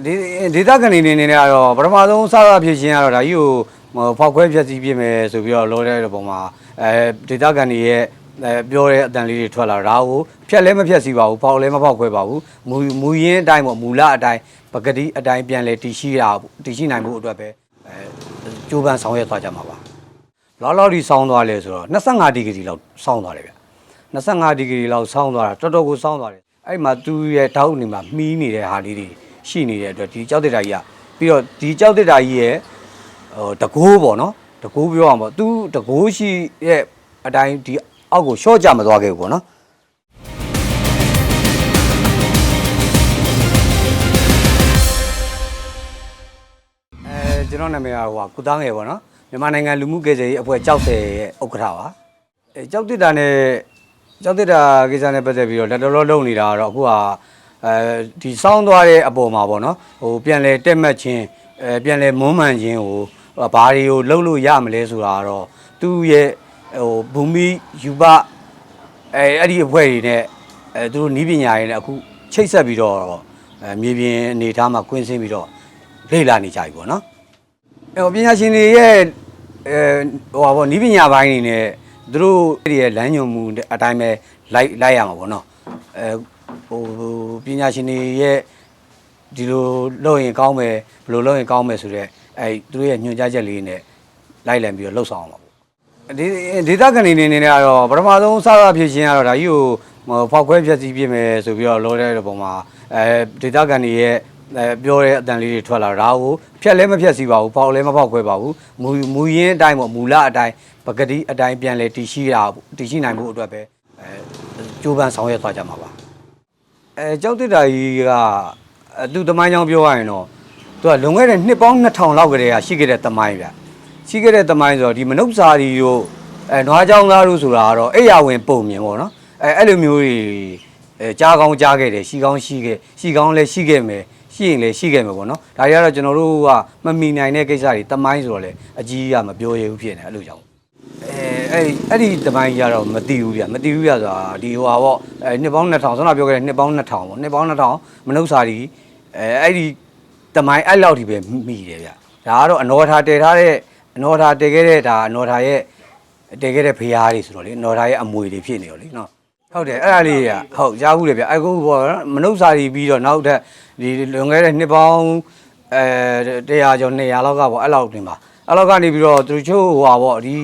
ဒီဒေတာကနေနေနေကတော့ပထမဆုံးစကားဖြစ်ချင်းကတော့ဒါကြီးကိုဟိုဖောက်ခွဲဖြက်စီးပြစ်မယ်ဆိုပြီးတော့လောတဲ့ပုံမှာအဲဒေတာကနေရဲ့အဲပြောတဲ့အတန်လေးတွေထွက်လာတာကိုဖြက်လဲမဖြက်စီးပါဘူးဖောက်လဲမဖောက်ခွဲပါဘူးမူမူရင်းအတိုင်းပေါ့မူလအတိုင်းပကတိအတိုင်းပြန်လဲတည်ရှိတာတည်ရှိနိုင်မှုအတွက်ပဲအဲကြိုးပမ်းဆောင်ရွက်သွားကြမှာပါလောက်လောက်ဒီဆောင်းသွားလဲဆိုတော့25ဒီဂရီလောက်ဆောင်းသွားတယ်ဗျ25ဒီဂရီလောက်ဆောင်းသွားတာတော်တော်ကိုဆောင်းသွားတယ်အဲ့မှာသူ့ရဲ့တောက်နေမှာမှီးနေတဲ့ဟာလေးတွေ ရှိနေတဲ့အတွက်ဒီကြောက်တဲ့ဓာကြီးကပြီးတော့ဒီကြောက်တဲ့ဓာကြီးရဲ့ဟိုတကိုးပေါ့နော်တကိုးပြောအောင်ပေါ့သူတကိုးရှိရဲ့အတိုင်းဒီအောက်ကိုရှော့ကြမသွားခဲ့ဘူးပေါ့နော်အဲကျွန်တော်နာမည်ကဟိုကကုသားငယ်ပေါ့နော်မြန်မာနိုင်ငံလူမှုကေဇယ်ရေးအဖွဲ့ကြောက်တယ်ရဲ့ဥက္ကဋ္ဌပါအဲကြောက်တစ်တာနဲ့ကြောက်တစ်တာကိစ္စနဲ့ပတ်သက်ပြီးတော့လက်တော်တော်လုပ်နေတာကတော့အခုက အဲဒီစောင်းသွားတဲ့အပေါ်မှာပေါ့နော်ဟိုပြန်လဲတက်မှတ်ခြင်းအဲပြန်လဲမွမ်းမံခြင်းဟိုဘာတွေကိုလှုပ်လို့ရမလဲဆိုတာကတော့သူ့ရဲ့ဟိုဘူမီယူပအဲအဲ့ဒီအဖွဲ့တွေနဲ့အဲသူတို့နီးပညာတွေနဲ့အခုချိတ်ဆက်ပြီးတော့အဲမြေပြင်အနေအထားမှာကွင်းဆင်းပြီးတော့လေ့လာနေကြပြီပေါ့နော်အဲဟိုပညာရှင်တွေရဲ့အဲဟိုပါပေါ့နီးပညာပိုင်းတွေနဲ့သူတို့အဲ့ဒီရဲ့လမ်းညွှန်မှုအတိုင်းပဲလိုက်လိုက်ရမှာပေါ့နော်အဲ ဟိုပညာရှင်တွေရဲ့ဒီလိုလုပ်ရင်ကောင်းမယ်ဘယ်လိုလုပ်ရင်ကောင်းမယ်ဆိုတော့အဲသူတို့ရဲ့ညွှန်ကြားချက်လေးနဲ့လိုက်လံပြီးတော့လှုပ်ဆောင်အောင်ပါပေါ့ဒီဒေတာကနေနေနေကတော့ပထမဆုံးစကားဖြစ်ချင်းကတော့ဒါကြီးကိုဟိုဖောက်ခွဲဖြက်စီးပြစ်မယ်ဆိုပြီးတော့လောတဲ့ပုံမှာအဲဒေတာကနေရဲ့အဲပြောတဲ့အတန်လေးတွေထွက်လာတာကိုဖြက်လဲမဖြက်စီပါဘူးဖောက်လဲမဖောက်ခွဲပါဘူးမူမူရင်းအတိုင်းပေါ့မူလအတိုင်းပကတိအတိုင်းပြန်လဲတည်ရှိတာတည်ရှိနိုင်မှုအတွက်ပဲအဲကြိုးပမ်းဆောင်ရွက်သွားကြမှာပါ အဲကြောက်တစ်တာကြီးကအသူတမိုင်းကြောင်ပြောရရင်တော့သူကလွန်ခဲ့တဲ့နှစ်ပေါင်း2000လောက်ကတည်းကရှိခဲ့တဲ့တမိုင်းဗျရှိခဲ့တဲ့တမိုင်းဆိုတော့ဒီမနုဿစာရီတို့အဲနွားကြောင်သားတို့ဆိုတာကတော့အိယာဝင်ပုံမြင်ပေါ့နော်အဲအဲ့လိုမျိုးတွေအဲကြားကောင်းကြားခဲ့တယ်ရှိကောင်းရှိခဲ့ရှိကောင်းလည်းရှိခဲ့မယ်ရှိရင်လည်းရှိခဲ့မှာပေါ့နော်ဒါတွေကတော့ကျွန်တော်တို့ကမမီနိုင်တဲ့ကိစ္စတွေတမိုင်းဆိုတော့လေအကြီးကမပြောရဘူးဖြစ်နေအဲ့လိုကြောင့်အဲ အဲ့အဲ့ဒီတမိုင်းကြီးကတော့မသိဘူးဗျမသိဘူးဗျဆိုတာဒီဟိုဟာပေါ့အဲနှစ်ပေါင်း2000ဆောနာပြောခဲ့တဲ့နှစ်ပေါင်း2000ပေါ့နှစ်ပေါင်း2000မနှုတ်စာဒီအဲအဲ့ဒီတမိုင်းအဲ့လောက်ထိပဲမိတယ်ဗျဒါကတော့အနော်ထားတည်ထားတဲ့အနော်ထားတည်ခဲ့တဲ့ဒါအနော်ထားရဲ့တည်ခဲ့တဲ့ဖရားတွေဆိုတော့လေအနော်ထားရဲ့အမွေတွေဖြစ်နေရောလေနော်ဟုတ်တယ်အဲ့ဒါလေးကဟုတ်ကြားဘူးလေဗျအခုဘောမနှုတ်စာရီပြီးတော့နောက်ထပ်ဒီလွန်ခဲ့တဲ့နှစ်ပေါင်းအဲ100ကျော်200လောက်ကပေါ့အဲ့လောက်တင်ပါ အဲ့လောက်ကနေပြီးတော့သူတို့ချို့ဟိုပါပေါ့ဒီ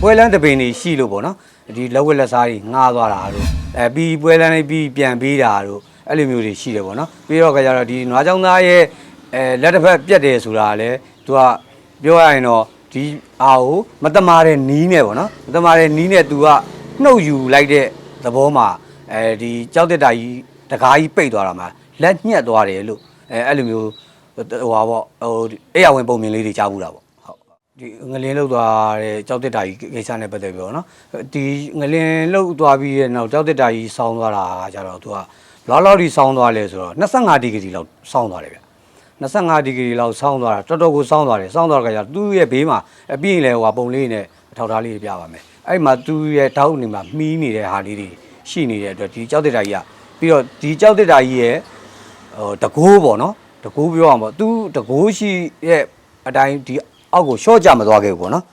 ပွဲလန်းတပင်တွေရှိလို့ပေါ့နော်ဒီလက်ဝက်လက်စားတွေငားသွားတာတို့အဲပြီးပွဲလန်းလေးပြီးပြန်ပေးတာတို့အဲ့လိုမျိုးတွေရှိတယ်ပေါ့နော်ပြီးတော့ကကြတော့ဒီနွားချောင်းသားရဲ့အဲလက်တစ်ဖက်ပြက်တယ်ဆိုတာကလည်းသူကပြောရရင်တော့ဒီအာကိုမတမာတဲ့နီးနဲ့ပေါ့နော်မတမာတဲ့နီးနဲ့ तू ကနှုတ်ယူလိုက်တဲ့သဘောမှာအဲဒီကြောက်တက်တာကြီးတကားကြီးပိတ်သွားတာမှာလက်ညှက်သွားတယ်လို့အဲအဲ့လိုမျိုးဟိုဟာပေါ့ဟိုအဲ့ရဝင်ပုံမြင်လေးတွေကြားဘူးတာပေါ့ဟုတ် ဒီငလင်းလောက်သွားတဲ့ကြောက်တက်တာကြီးကိစ္စနဲ့ပတ်သက်ပြီးတော့နော်ဒီငလင်းလောက်သွားပြီးရဲ့နောက်ကြောက်တက်တာကြီးဆောင်းသွားတာကကြတော့သူကလောက်လောက်ဒီဆောင်းသွားလဲဆိုတော့25ဒီဂရီလောက်ဆောင်းသွားတယ်ဗျ25ဒီဂရီလောက်ဆောင်းသွားတာတော်တော်ကိုဆောင်းသွားတယ်ဆောင်းသွားတဲ့ခါကျသူ့ရဲ့ဘေးမှာအပြည့်လဲဟိုဟာပုံလေးနဲ့အထောက်ထားလေးပြပါမယ်အဲ့မှာသူ့ရဲ့တောက်နေမှာမှီးနေတဲ့ဟာလေးတွေရှိနေတဲ့အတွက်ဒီကြောက်တက်တာကြီးကပြီးတော့ဒီကြောက်တက်တာကြီးရဲ့ဟိုတကိုးပေါ့နော်တကိုးပြောအောင်ပေါ့သူတကိုးရှိရဲ့အတိုင်းဒီ အောက်ကိုရှော့ကြမသွားခဲ့ဘူးပေါ့နော်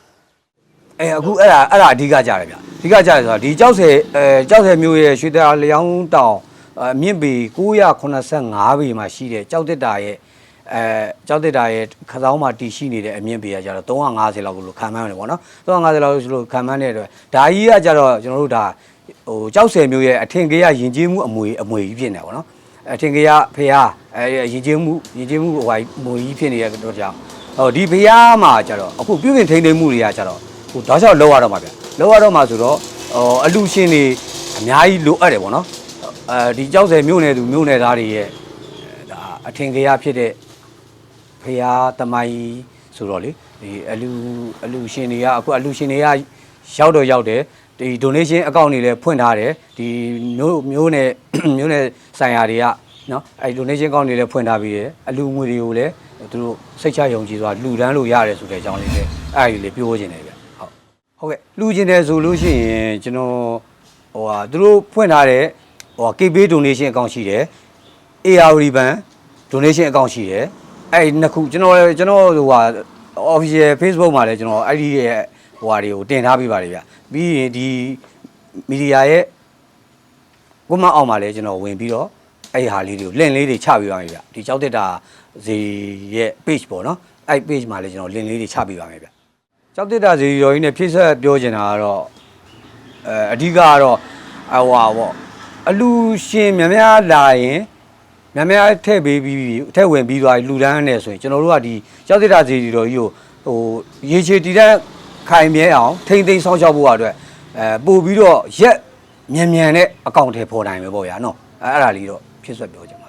အဲအခုအဲ့ဒါအဲ့ဒါအဓိကကြတယ်ဗျအဓိကကြတယ်ဆိုတော့ဒီကြောက်ဆယ်အဲကြောက်ဆယ်မျိုးရဲ့ရွှေတရားလျောင်းတောင်အမြင့်ပေ985ပေမှာရှိတဲ့ကြောက်တက်တာရဲ့အဲကြောက်တက်တာရဲ့ခစောင်းမှာတည်ရှိနေတဲ့အမြင့်ပေကကြတော့350လောက်လို့ခံမှန်းတယ်ပေါ့နော်350လောက်လို့ခံမှန်းတဲ့အတွက်ဒါကြီးကကြတော့ကျွန်တော်တို့ဒါဟိုကြောက်ဆယ်မျိုးရဲ့အထင်ကြီးယဉ်ကျေးမှုအမွေအမွေကြီးဖြစ်နေပါပေါ့နော်အထင်ကြီးဖះအဲယဉ်ကျေးမှုယဉ်ကျေးမှုဟိုဟာမွေကြီးဖြစ်နေတဲ့အတွက်ကြောင့် ဟိုဒီဖះမှာကြတော့အခုပြုပြင်ထိန်းသိမ်းမှုတွေကကြတော့ဟိုတောက်လျှောက်လောက်ရတော့မှာဗျလောက်ရတော့မှာဆိုတော့ဟိုအလူရှင်တွေအများကြီးလိုအပ်တယ်ပေါ့နော်အဲဒီကြောက်စဲမြို့နယ်သူမြို့နယ်သားတွေရဲ့ဒါအထင်ကြီးဖြစ်တဲ့ဖရာတမိုင်းဆိုတော့လေဒီအလူအလူရှင်တွေကအခုအလူရှင်တွေကရောက်တော့ရောက်တယ်ဒီ donation account တွေလည်းဖွင့်ထားတယ်ဒီမျိုးမျိုးနယ်မျိုးနယ်ဆိုင်ရာတွေက နော်အဲ donation account တွေလည်းဖွင့်ထားပြီးတယ်အလူငွေတွေကိုလည်းသူတို့စိတ်ချယုံကြည်စွာလှူဒန်းလို့ရတယ်ဆိုတဲ့အကြောင်းလေးလည်းအဲ့ဒီလေးပြောချင်တယ်ဗျဟုတ်ဟုတ်ကဲ့လူကျင်တယ်ဆိုလို့ရှိရင်ကျွန်တော်ဟိုဟာသူတို့ဖွင့်ထားတဲ့ဟိုဟာ KB donation account ရှိတယ် AR Ribbon donation account ရှိတယ်အဲ့ဒီနှစ်ခုကျွန်တော်ကျွန်တော်ဟိုဟာ official Facebook မှာလည်းကျွန်တော်အဲ့ဒီရဲ့ဟိုဟာတွေကိုတင်ထားပေးပါတယ်ဗျပြီးရင်ဒီမီဒီယာရဲ့ကွန်မန့်အောင်မှာလည်းကျွန်တော်ဝင်ပြီးတော့ အဲ့ဒီဟာလေးတွေကို link လေးတွေချပေးပါမယ်ဗျဒီကြောက်တက်တာဇီရဲ့ page ပေါ့နော်အဲ့ page မှာလည်းကျွန်တော် link လေးတွေချပေးပါမယ်ဗျကြောက်တက်တာဇီရောကြီးနဲ့ဖြည့်ဆက်ပြောချင်တာကတော့အဲအဓိကကတော့အဟွာပေါ့အလူရှင်များများလာရင်များများထည့်ပေးပြီးထည့်ဝင်ပြီးသွားပြီလူတန်းနဲ့ဆိုရင်ကျွန်တော်တို့ကဒီကြောက်သစ်တာစီတီတော်ကြီးကိုဟိုရေချေတည်တဲ့ခိုင်မြဲအောင်ထိမ့်သိမ်းဆောင်းရှောက်ဖို့အတွက်အဲပို့ပြီးတော့ရက်မြန်မြန်နဲ့အကောင့်ထဲပေါ်နိုင်မယ်ပေါ့ဗျာနော် အဲအဲ့ဒါလေးတော့ဖြစ်ဆွက်ပြောချင်